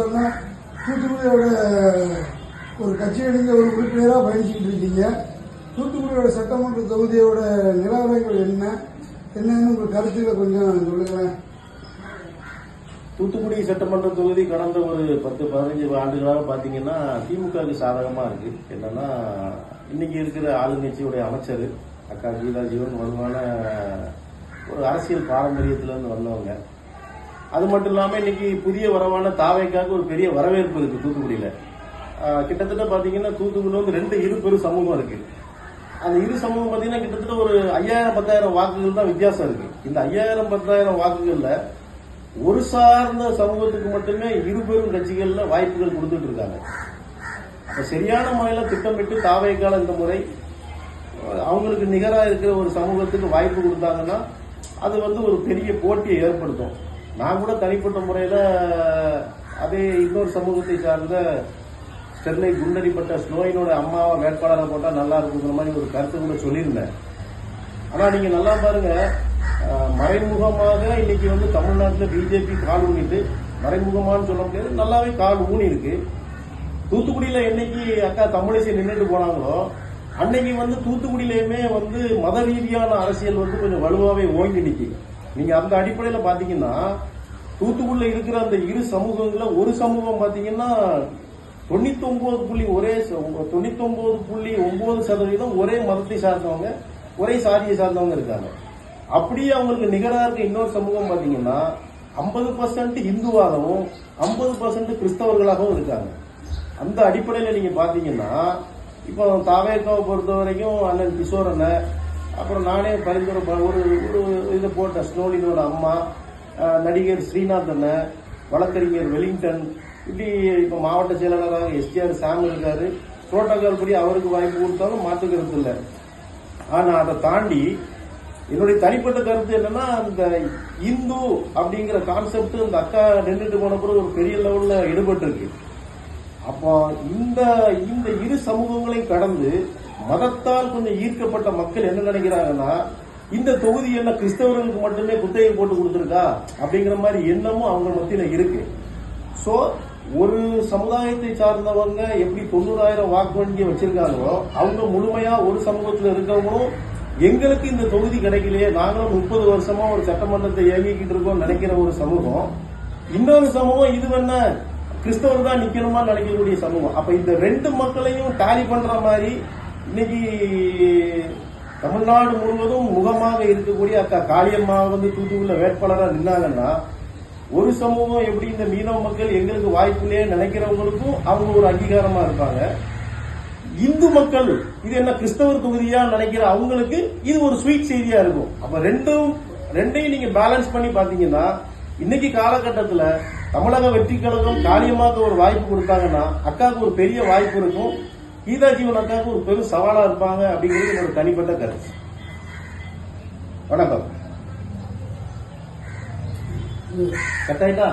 விசாரணை தூத்துக்குடியோட ஒரு கட்சியை நீங்கள் ஒரு உறுப்பினராக பயணிச்சுக்கிட்டு இருக்கீங்க. தூத்துக்குடியோட சட்டமன்ற தொகுதியோட நிலவரங்கள் என்ன? என்னன்னு உங்கள் கருத்தில் கொஞ்சம் சொல்லுங்களேன். தூத்துக்குடி சட்டமன்ற தொகுதி கடந்த ஒரு பத்து பதினஞ்சு ஆண்டுகளாக பார்த்தீங்கன்னா திமுகவுக்கு சாதகமாக இருக்குது என்னென்னா இன்னைக்கு இருக்கிற ஆளுங்கட்சியுடைய அமைச்சர் அக்கா கீதா ஜீவன் வலுவான ஒரு அரசியல் பாரம்பரியத்திலிருந்து வந்தவங்க. அது மட்டும் இல்லாமல் இன்னைக்கு புதிய வரவான தாவைக்காக ஒரு பெரிய வரவேற்பு இருக்கு தூத்துக்குடியில். கிட்டத்தட்ட பார்த்தீங்கன்னா தூத்துக்குடியில் வந்து ரெண்டு இரு பெரு சமூகம் இருக்கு. அந்த இரு சமூகம் பார்த்தீங்கன்னா கிட்டத்தட்ட ஒரு ஐயாயிரம் பத்தாயிரம் வாக்குகள் தான் வித்தியாசம் இருக்கு. இந்த ஐயாயிரம் பத்தாயிரம் வாக்குகளில் ஒரு சார்ந்த சமூகத்துக்கு மட்டுமே இரு பெரும் கட்சிகளில் வாய்ப்புகள் கொடுத்துட்டு இருக்காங்க. அப்ப சரியான முறையில் திட்டமிட்டு தாவைக்கால இந்த முறை அவங்களுக்கு நிகராக இருக்கிற ஒரு சமூகத்துக்கு வாய்ப்பு கொடுத்தாங்கன்னா அது வந்து ஒரு பெரிய போட்டியை ஏற்படுத்தும். நான் கூட தனிப்பட்ட முறையில் அதே இன்னொரு சமூகத்தை சார்ந்த ஸ்டெர்லை குண்டடிப்பட்ட ஸ்னோயினோட அம்மாவை வேட்பாளரை போட்டால் நல்லா இருக்குங்கிற மாதிரி ஒரு கருத்து கூட சொல்லியிருந்தேன். ஆனால் நீங்கள் நல்லா பாருங்க மறைமுகமாக இன்னைக்கு வந்து தமிழ்நாட்டில் பிஜேபி கால் ஊனிட்டு மறைமுகமான்னு சொல்ல முடியாது நல்லாவே கால் ஊனி இருக்கு தூத்துக்குடியில் என்னைக்கு அக்கா தமிழிசை நின்றுட்டு போனாங்களோ அன்னைக்கு வந்து தூத்துக்குடியிலையுமே வந்து மத ரீதியான அரசியல் வந்து கொஞ்சம் வலுவாகவே ஓங்கி நிற்கிது நீங்க அந்த அடிப்படையில பாத்தீங்கன்னா தூத்துக்குள்ள இருக்கிற அந்த இரு சமூகங்கள ஒரு சமூகம் பாத்தீங்கன்னா தொண்ணூத்தி ஒன்பது புள்ளி ஒரே தொண்ணூத்தி ஒன்பது புள்ளி ஒன்பது சதவீதம் ஒரே மதத்தை சார்ந்தவங்க ஒரே சாதியை சார்ந்தவங்க இருக்காங்க. அப்படியே அவங்களுக்கு நிகராக இருக்க இன்னொரு சமூகம் பாத்தீங்கன்னா ஐம்பது பர்சன்ட் இந்துவாகவும் ஐம்பது பர்சன்ட் கிறிஸ்தவர்களாகவும் இருக்காங்க. அந்த அடிப்படையில் நீங்க பாத்தீங்கன்னா இப்போ தாவேக்காவை பொறுத்த வரைக்கும் அண்ணன் கிஷோரனை அப்புறம் நானே பரிந்துரை ஒரு ஒரு இதை போட்டேன். ஸ்னோலினோட அம்மா நடிகர் ஸ்ரீநாத் அண்ணன் வழக்கறிஞர் வெலிங்டன். இப்படி இப்போ மாவட்ட செயலாளராக எஸ்டிஆர் சாம் இருக்காரு. புரோட்டோகால் படி அவருக்கு வாய்ப்பு கொடுத்தாலும் மாற்றுக்கிறது இல்லை. ஆனால் அதை தாண்டி என்னுடைய தனிப்பட்ட கருத்து என்னன்னா அந்த இந்து அப்படிங்கிற கான்செப்ட் இந்த அக்கா நின்றுட்டு போன பிறகு ஒரு பெரிய லெவலில் ஈடுபட்டு இருக்கு அப்போ இந்த இந்த இரு சமூகங்களையும் கடந்து மதத்தால் கொஞ்சம் ஈர்க்கப்பட்ட மக்கள் என்ன நினைக்கிறாங்கன்னா இந்த தொகுதி என்ன கிறிஸ்தவர்களுக்கு மட்டுமே குத்தகை போட்டு கொடுத்துருக்கா? அப்படிங்கிற மாதிரி எண்ணமும் அவங்க மத்தியில இருக்கு. ஸோ ஒரு சமுதாயத்தை சார்ந்தவங்க எப்படி தொண்ணூறாயிரம் வாக்கு வங்கியை வச்சிருக்காங்களோ அவங்க முழுமையா ஒரு சமூகத்தில் இருக்கவங்களும் எங்களுக்கு இந்த தொகுதி கிடைக்கலையே நாங்களும் முப்பது வருஷமா ஒரு சட்டமன்றத்தை இயங்கிக்கிட்டு இருக்கோம் நினைக்கிற ஒரு சமூகம் இன்னொரு சமூகம் இது என்ன கிறிஸ்தவர் தான் நிக்கணுமா நினைக்கக்கூடிய சமூகம். அப்ப இந்த ரெண்டு மக்களையும் டாலி பண்ற மாதிரி இன்னைக்கு தமிழ்நாடு முழுவதும் முகமாக இருக்கக்கூடிய அக்கா காளியம்மா வந்து தூத்துக்குடியில வேட்பாளராக நின்னாங்கன்னா ஒரு சமூகம் எப்படி இந்த மீனவ மக்கள் எங்களுக்கு வாய்ப்புலேயே நினைக்கிறவங்களுக்கும் அவங்க ஒரு அங்கீகாரமா இருப்பாங்க. இந்து மக்கள் இது என்ன கிறிஸ்தவர் தொகுதியா நினைக்கிற அவங்களுக்கு இது ஒரு ஸ்வீட் செய்தியா இருக்கும். அப்ப ரெண்டும் ரெண்டையும் நீங்க பேலன்ஸ் பண்ணி பாத்தீங்கன்னா இன்னைக்கு காலகட்டத்துல தமிழக வெற்றி கழகம் காரியமாக ஒரு வாய்ப்பு கொடுத்தாங்கன்னா அக்காவுக்கு ஒரு பெரிய வாய்ப்பு இருக்கும். கீதா ஜீவன் அக்காவுக்கு ஒரு பெரும் சவாலா இருப்பாங்க அப்படிங்கிறது என்னோட தனிப்பட்ட கருத்து. வணக்கம். கட்டாயிட்டா?